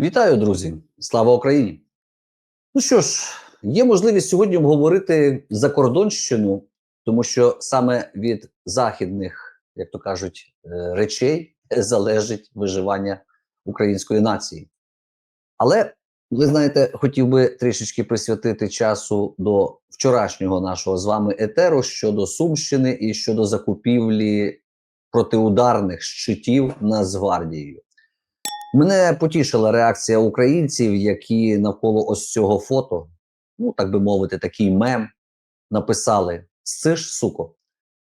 Вітаю, друзі! Слава Україні! Ну що ж, є можливість сьогодні обговорити закордонщину, тому що саме від західних, як то кажуть, е, речей залежить виживання української нації. Але ви знаєте, хотів би трішечки присвятити часу до вчорашнього нашого з вами етеру щодо Сумщини і щодо закупівлі протиударних щитів Нацгвардією. Мене потішила реакція українців, які навколо ось цього фото, ну так би мовити, такий мем, написали Сиш, суко.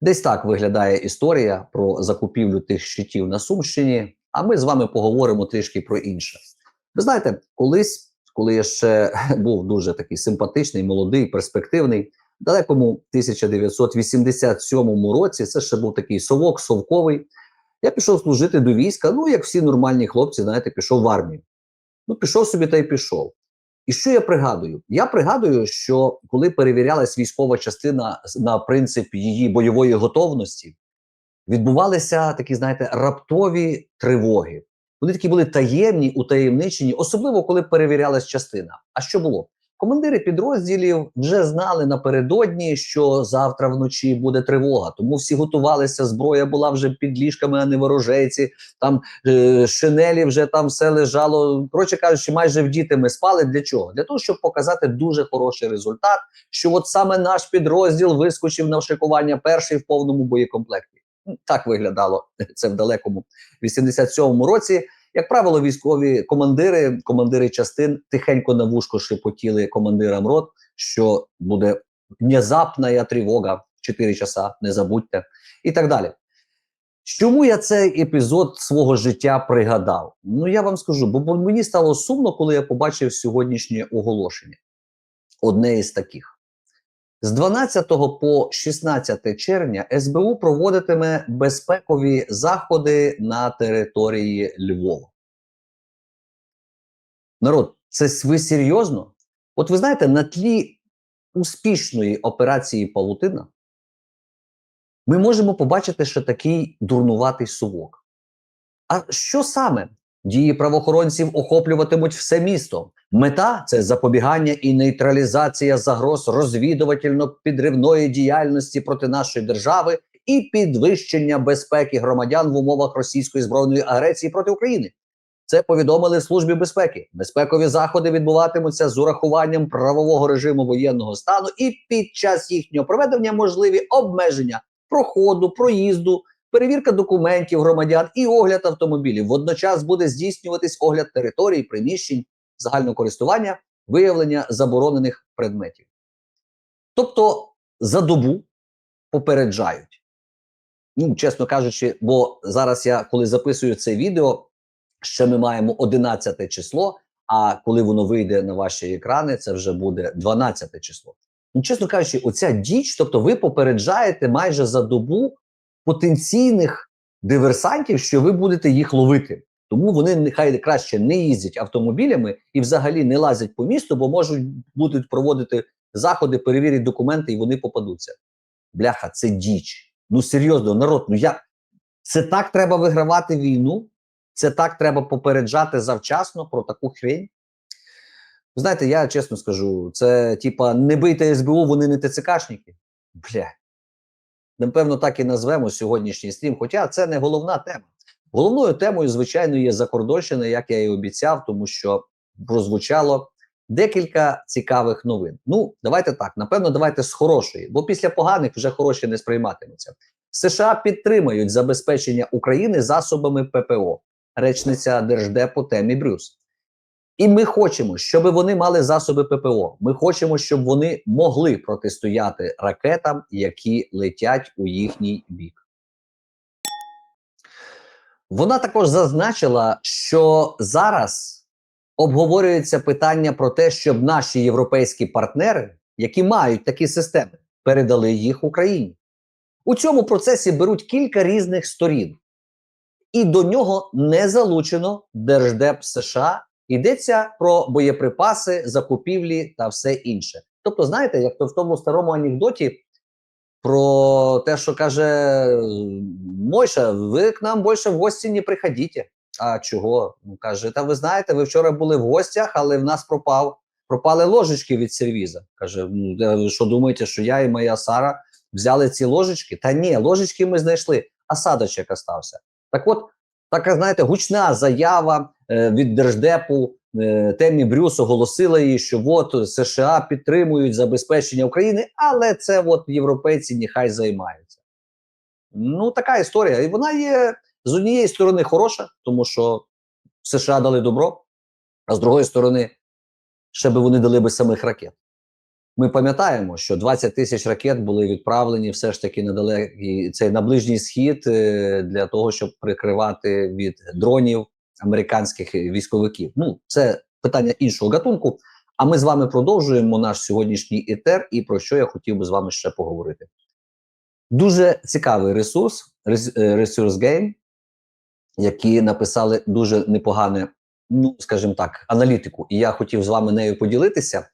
Десь так виглядає історія про закупівлю тих щитів на Сумщині. А ми з вами поговоримо трішки про інше. Ви знаєте, колись, коли я ще був дуже такий симпатичний, молодий, перспективний, в далекому 1987 році це ще був такий совок совковий. Я пішов служити до війська. Ну, як всі нормальні хлопці, знаєте, пішов в армію. Ну, пішов собі та й пішов. І що я пригадую? Я пригадую, що коли перевірялась військова частина на принцип її бойової готовності, відбувалися такі, знаєте, раптові тривоги. Вони такі були таємні, утаємничені, особливо коли перевірялась частина. А що було? Командири підрозділів вже знали напередодні, що завтра вночі буде тривога. Тому всі готувалися. Зброя була вже під ліжками, а не ворожейці. Там е, шинелі вже там все лежало. Коротше кажучи, майже в діти ми спали. Для чого? Для того, щоб показати дуже хороший результат. Що от саме наш підрозділ вискочив на шикування перший в повному боєкомплекті. Так виглядало це в далекому 87-му році. Як правило, військові командири, командири частин тихенько на вушко шепотіли командирам рот, що буде внезапна тривога 4 часа, не забудьте, і так далі. Чому я цей епізод свого життя пригадав? Ну я вам скажу, бо мені стало сумно, коли я побачив сьогоднішнє оголошення. Одне із таких. З 12 по 16 червня СБУ проводитиме безпекові заходи на території Львова. Народ, це ви серйозно? От ви знаєте, на тлі успішної операції Павутина ми можемо побачити ще такий дурнуватий сувок. А що саме? Дії правоохоронців охоплюватимуть все місто. Мета це запобігання і нейтралізація загроз розвідувательно-підривної діяльності проти нашої держави і підвищення безпеки громадян в умовах російської збройної агресії проти України. Це повідомили в службі безпеки. Безпекові заходи відбуватимуться з урахуванням правового режиму воєнного стану, і під час їхнього проведення можливі обмеження проходу, проїзду перевірка документів громадян і огляд автомобілів. Водночас буде здійснюватись огляд територій, приміщень загального користування, виявлення заборонених предметів. Тобто за добу попереджають. Ну, чесно кажучи, бо зараз я, коли записую це відео, ще ми маємо 11 число. А коли воно вийде на ваші екрани, це вже буде 12 число. Ну, чесно кажучи, оця діч, тобто ви попереджаєте майже за добу потенційних диверсантів, що ви будете їх ловити. Тому вони нехай краще не їздять автомобілями і взагалі не лазять по місту, бо можуть будуть проводити заходи, перевірять документи, і вони попадуться. Бляха, це діч. Ну серйозно, народ. Ну я це так треба вигравати війну. Це так треба попереджати завчасно про таку хрень. Знаєте, я чесно скажу, це типа не бийте СБУ, вони не ТЦКшники. Бля. Напевно, так і назвемо сьогоднішній стрім. Хоча це не головна тема. Головною темою, звичайно, є Закордонщина, як я і обіцяв, тому що прозвучало декілька цікавих новин. Ну, давайте так. Напевно, давайте з хорошої, бо після поганих вже хороші не сприйматимуться. США підтримають забезпечення України засобами ППО, речниця Держдепу Темі Брюс. І ми хочемо, щоб вони мали засоби ППО. Ми хочемо, щоб вони могли протистояти ракетам, які летять у їхній бік. Вона також зазначила, що зараз обговорюється питання про те, щоб наші європейські партнери, які мають такі системи, передали їх Україні. У цьому процесі беруть кілька різних сторін, і до нього не залучено Держдеп США. Йдеться про боєприпаси, закупівлі та все інше. Тобто, знаєте, як то в тому старому анекдоті про те, що каже Мойша, ви к нам більше в гості не приходите. А чого? Ну каже: Та ви знаєте, ви вчора були в гостях, але в нас пропав пропали ложечки від сервіза. Каже: ну ви що думаєте, що я і моя Сара взяли ці ложечки? Та ні, ложечки ми знайшли, а садочок остався. Так от, така, знаєте, гучна заява е, від держдепу. Е, Темі Брюс оголосила її, що от США підтримують забезпечення України, але це от європейці нехай займаються. Ну, така історія. І вона є з однієї сторони хороша, тому що США дали добро, а з другої сторони, ще би вони дали би самих ракет. Ми пам'ятаємо, що 20 тисяч ракет були відправлені все ж таки на далекий цей на ближній схід е, для того, щоб прикривати від дронів американських військовиків. Ну, це питання іншого гатунку. А ми з вами продовжуємо наш сьогоднішній етер, і про що я хотів би з вами ще поговорити. Дуже цікавий ресурс, рес- е, ресурс Game, які написали дуже непогане, ну скажімо так, аналітику. І я хотів з вами нею поділитися.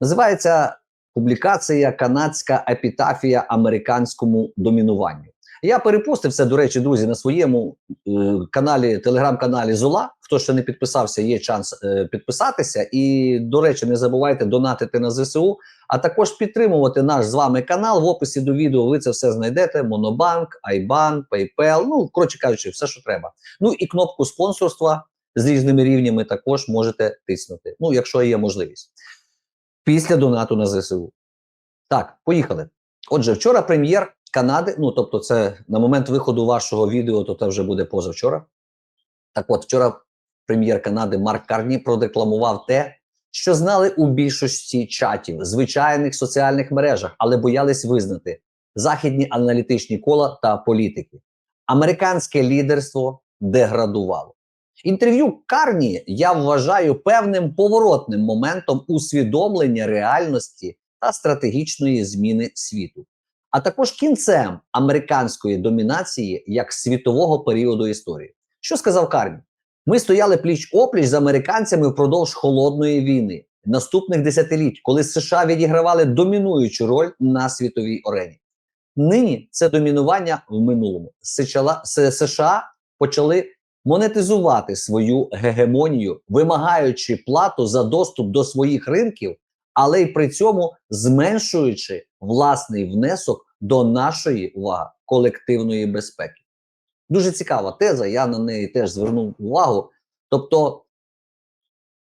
Називається публікація Канадська епітафія американському домінуванню. Я перепустив це, до речі, друзі, на своєму е, каналі, телеграм-каналі Зола. Хто ще не підписався, є шанс е, підписатися. І, до речі, не забувайте донатити на ЗСУ, а також підтримувати наш з вами канал. В описі до відео ви це все знайдете: Монобанк, Айбан, PayPal, ну коротше кажучи, все, що треба. Ну і кнопку спонсорства з різними рівнями також можете тиснути. Ну, якщо є можливість. Після донату на ЗСУ. Так, поїхали. Отже, вчора прем'єр Канади, ну тобто, це на момент виходу вашого відео, то це вже буде позавчора. Так от, вчора прем'єр Канади Марк Карні продекламував те, що знали у більшості чатів, звичайних соціальних мережах, але боялись визнати західні аналітичні кола та політики. Американське лідерство деградувало. Інтерв'ю Карні я вважаю певним поворотним моментом усвідомлення реальності та стратегічної зміни світу, а також кінцем американської домінації як світового періоду історії. Що сказав Карні? Ми стояли пліч опліч з американцями впродовж холодної війни, наступних десятиліть, коли США відігравали домінуючу роль на світовій арені. Нині це домінування в минулому. США почали монетизувати свою гегемонію, вимагаючи плату за доступ до своїх ринків, але й при цьому зменшуючи власний внесок до нашої увага колективної безпеки. Дуже цікава теза. Я на неї теж звернув увагу. Тобто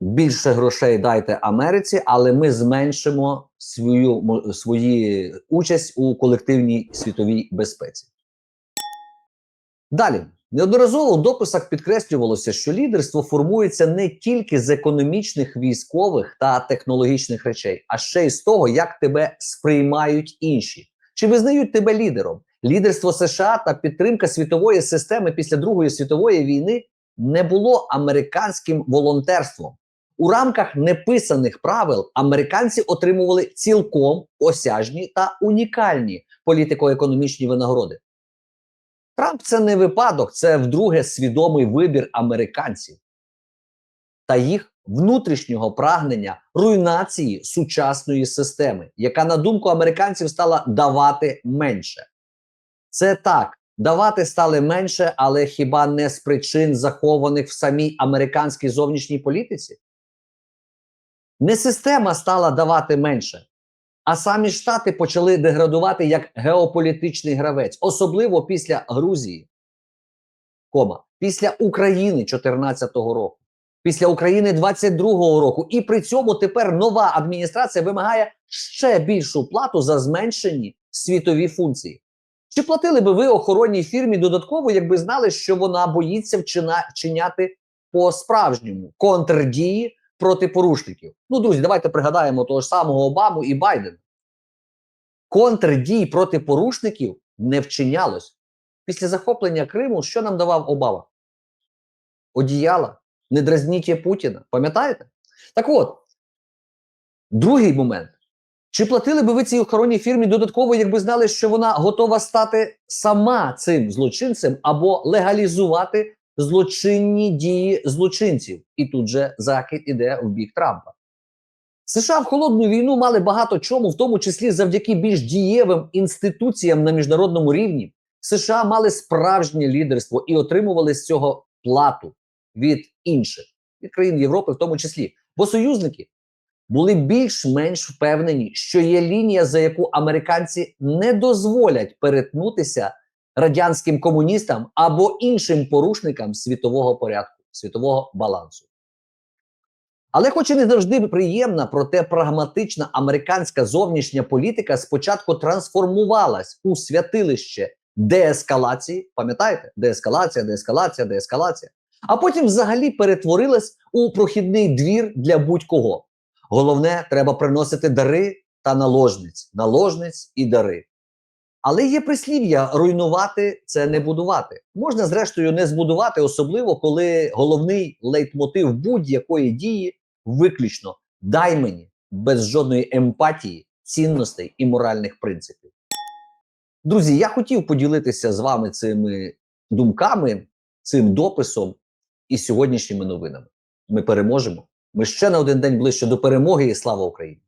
більше грошей дайте Америці, але ми зменшимо свою свої участь у колективній світовій безпеці. Далі неодноразово в дописах підкреслювалося, що лідерство формується не тільки з економічних, військових та технологічних речей, а ще й з того, як тебе сприймають інші, чи визнають тебе лідером. Лідерство США та підтримка світової системи після Другої світової війни не було американським волонтерством. У рамках неписаних правил американці отримували цілком осяжні та унікальні політико-економічні винагороди. Трамп це не випадок, це вдруге свідомий вибір американців та їх внутрішнього прагнення руйнації сучасної системи, яка, на думку американців, стала давати менше. Це так, давати стали менше, але хіба не з причин, захованих в самій американській зовнішній політиці? Не система стала давати менше, а самі Штати почали деградувати як геополітичний гравець, особливо після Грузії, кома, після України 2014 року, після України 22-го року. І при цьому тепер нова адміністрація вимагає ще більшу плату за зменшені світові функції. Чи платили би ви охоронній фірмі додатково, якби знали, що вона боїться вчина, вчиняти по-справжньому контрдії проти порушників? Ну, друзі, давайте пригадаємо того ж самого Обаму і Байдена. Контрдій проти порушників не вчинялось. Після захоплення Криму, що нам давав Обама? Одіяла. Не дразніть Путіна. Пам'ятаєте? Так от, другий момент. Чи платили би ви цій охоронній фірмі додатково, якби знали, що вона готова стати сама цим злочинцем або легалізувати злочинні дії злочинців? І тут же захід іде в бік Трампа. США в холодну війну мали багато чому, в тому числі завдяки більш дієвим інституціям на міжнародному рівні. США мали справжнє лідерство і отримували з цього плату. від інших від країн Європи, в тому числі. Бо союзники були більш-менш впевнені, що є лінія, за яку американці не дозволять перетнутися радянським комуністам або іншим порушникам світового порядку, світового балансу. Але, хоч і не завжди приємна, проте прагматична американська зовнішня політика спочатку трансформувалась у святилище деескалації. Пам'ятаєте? Деескалація, деескалація, деескалація. А потім взагалі перетворилась у прохідний двір для будь-кого. Головне, треба приносити дари та наложниць, наложниць і дари. Але є прислів'я руйнувати це не будувати. Можна, зрештою, не збудувати, особливо коли головний лейтмотив будь-якої дії виключно дай мені без жодної емпатії, цінностей і моральних принципів. Друзі, я хотів поділитися з вами цими думками, цим дописом і сьогоднішніми новинами. Ми переможемо. Ми ще на один день ближче до перемоги і слава Україні!